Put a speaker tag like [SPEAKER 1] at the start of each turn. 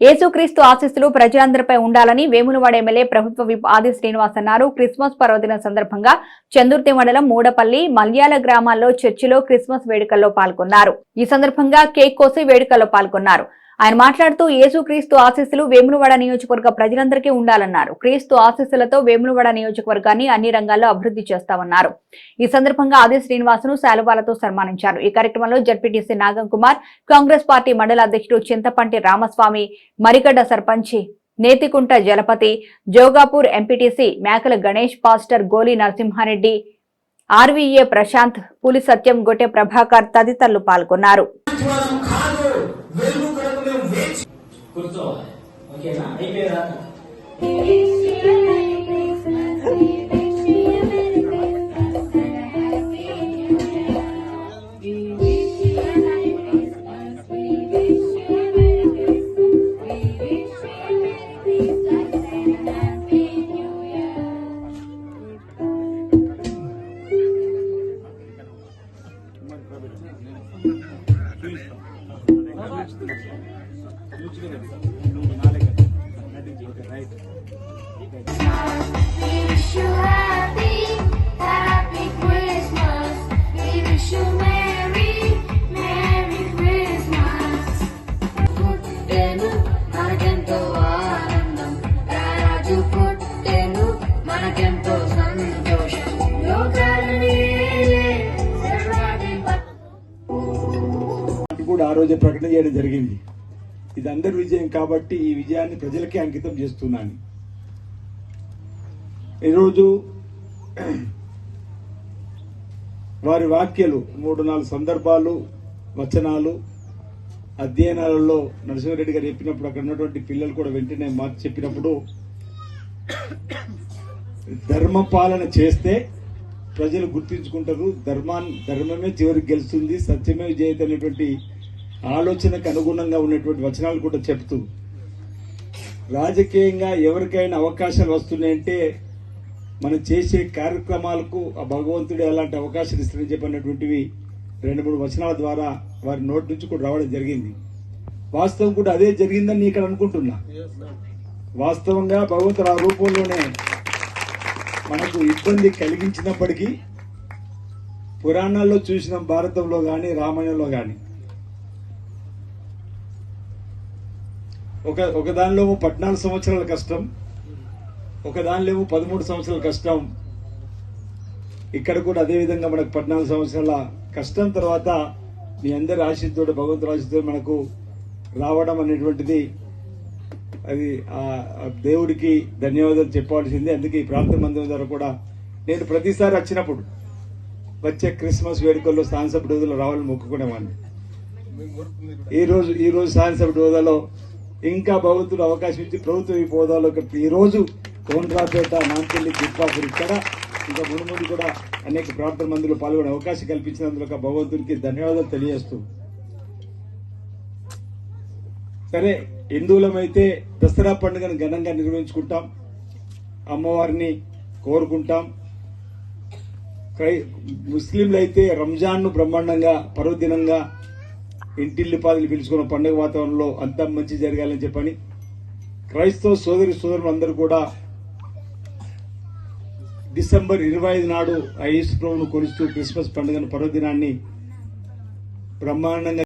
[SPEAKER 1] యేసుక్రీస్తు ఆశీస్సులు ప్రజలందరిపై ఉండాలని వేములవాడ ఎమ్మెల్యే ప్రభుత్వ విప్ ఆది శ్రీనివాస్ అన్నారు. క్రిస్మస్ పర్వదినం సందర్భంగా చందుర్తి మండలం మూడపల్లి మల్యాల గ్రామాల్లో చర్చిలో క్రిస్మస్ వేడుకల్లో పాల్గొన్నారు. ఈ సందర్భంగా కేక్ కోసి వేడుకల్లో పాల్గొన్నారు. ఆయన మాట్లాడుతూ యేసుక్రీస్తు ఆశీస్సులు వేములవాడ నియోజకవర్గ ప్రజలందరికీ ఉండాలన్నారు. క్రీస్తు ఆశీస్సులతో వేములవాడ నియోజకవర్గాన్ని అన్ని రంగాల్లో అభివృద్ధి చేస్తామన్నారు. ఈ సందర్భంగా ఆది శ్రీనివాసును శాలువాలతో సన్మానించారు. ఈ కార్యక్రమంలో ZPTC Nagam Kumar Congress party మండల అధ్యక్షుడు చింతపంటి రామస్వామి మరిగడ్డ సర్పంచి నేతికుంట జలపతి జోగాపూర్ ఎంపీటీసీ మేకల గణేష్ పాస్టర్ గోలి నరసింహారెడ్డి ఆర్వీఏ ప్రశాంత్ పులి సత్యం గొట్టె ప్రభాకర్ తదితరులు పాల్గొన్నారు.
[SPEAKER 2] కూర్చోవాలి ఓకేనా? అయిపోయారా
[SPEAKER 3] కూడా ఆ రోజే ప్రకటన చేయడం జరిగింది. ఇది అందరి విజయం కాబట్టి ఈ విజయాన్ని ప్రజలకే అంకితం చేస్తున్నాను. ఈరోజు వారి వాక్యలు మూడు నాలుగు సందర్భాలు వచనాలు అధ్యయనాలలో నరసింహారెడ్డి గారు చెప్పినప్పుడు అక్కడ ఉన్నటువంటి పిల్లలు కూడా వెంటనే మార్చి చెప్పినప్పుడు ధర్మపాలన చేస్తే ప్రజలు గుర్తించుకుంటారు. ధర్మాన్ని ధర్మమే చివరికి గెలుస్తుంది సత్యమే విజయత అనేటువంటి ఆలోచనకు అనుగుణంగా ఉన్నటువంటి వచనాలు కూడా చెప్తూ రాజకీయంగా ఎవరికైనా అవకాశాలు వస్తున్నాయంటే మనం చేసే కార్యక్రమాలకు ఆ భగవంతుడు ఎలాంటి అవకాశాలు ఇస్తారని చెప్పినటువంటివి రెండు మూడు వచనాల ద్వారా వారి నోటి నుంచి కూడా రావడం జరిగింది. వాస్తవం కూడా అదే జరిగిందని ఇక్కడ అనుకుంటున్నా. వాస్తవంగా భగవంతుడు ఆ రూపంలోనే మనకు ఇబ్బంది కలిగించినప్పటికీ పురాణాల్లో చూసిన భారతంలో కానీ రామాయణంలో కానీ ఒక ఒక దానిలో పద్నాలుగు సంవత్సరాల కష్టం ఒక దానిలో పదమూడు సంవత్సరాల కష్టం. ఇక్కడ కూడా అదేవిధంగా మనకు పద్నాలుగు సంవత్సరాల కష్టం తర్వాత మీ అందరి ఆశీస్సుతో భగవంతుడు ఆశీస్సుతో మనకు రావడం అనేటువంటిది అది దేవుడికి ధన్యవాదాలు చెప్పాల్సిందే. అందుకే ఈ ప్రాంత మందిరం ద్వారా కూడా నేను ప్రతిసారి వచ్చినప్పుడు వచ్చే క్రిస్మస్ వేడుకల్లో సాంసప్ రోజుల్లో రావాలని మొక్కుకునేవాడిని. ఈరోజు ఈరోజు ఈ రోజు ఇంకా భగవంతుడు అవకాశం ఇచ్చి ప్రభుత్వం ఈ హోదాలో ఈ రోజు కోండ్రాపేట నాంపల్లి తిప్పాపూర్ ఇక్కడ ఇంకా మునుముందు కూడా అనేక ప్రార్థన మందులు పాల్గొనే అవకాశం కల్పించినందుకు భగవంతుడికి ధన్యవాదాలు తెలియజేస్తూ. సరే హిందువులమైతే దసరా పండుగను ఘనంగా నిర్వహించుకుంటాం. అమ్మవారిని కోరుకుంటాం. క్రై ముస్లింలు అయితే రంజాన్ను బ్రహ్మాండంగా పర్వదినంగా ఇంటిల్లి పిలుచుకున్న పండుగ వాతావరణంలో అంతా మంచి జరగాలని చెప్పని క్రైస్తవ సోదరి సోదరులు అందరూ కూడా డిసెంబర్ ఇరవై ఐదు నాడు ఆ కొలుస్తూ క్రిస్మస్ పండుగను పర్వదినాన్ని బ్రహ్మాండంగా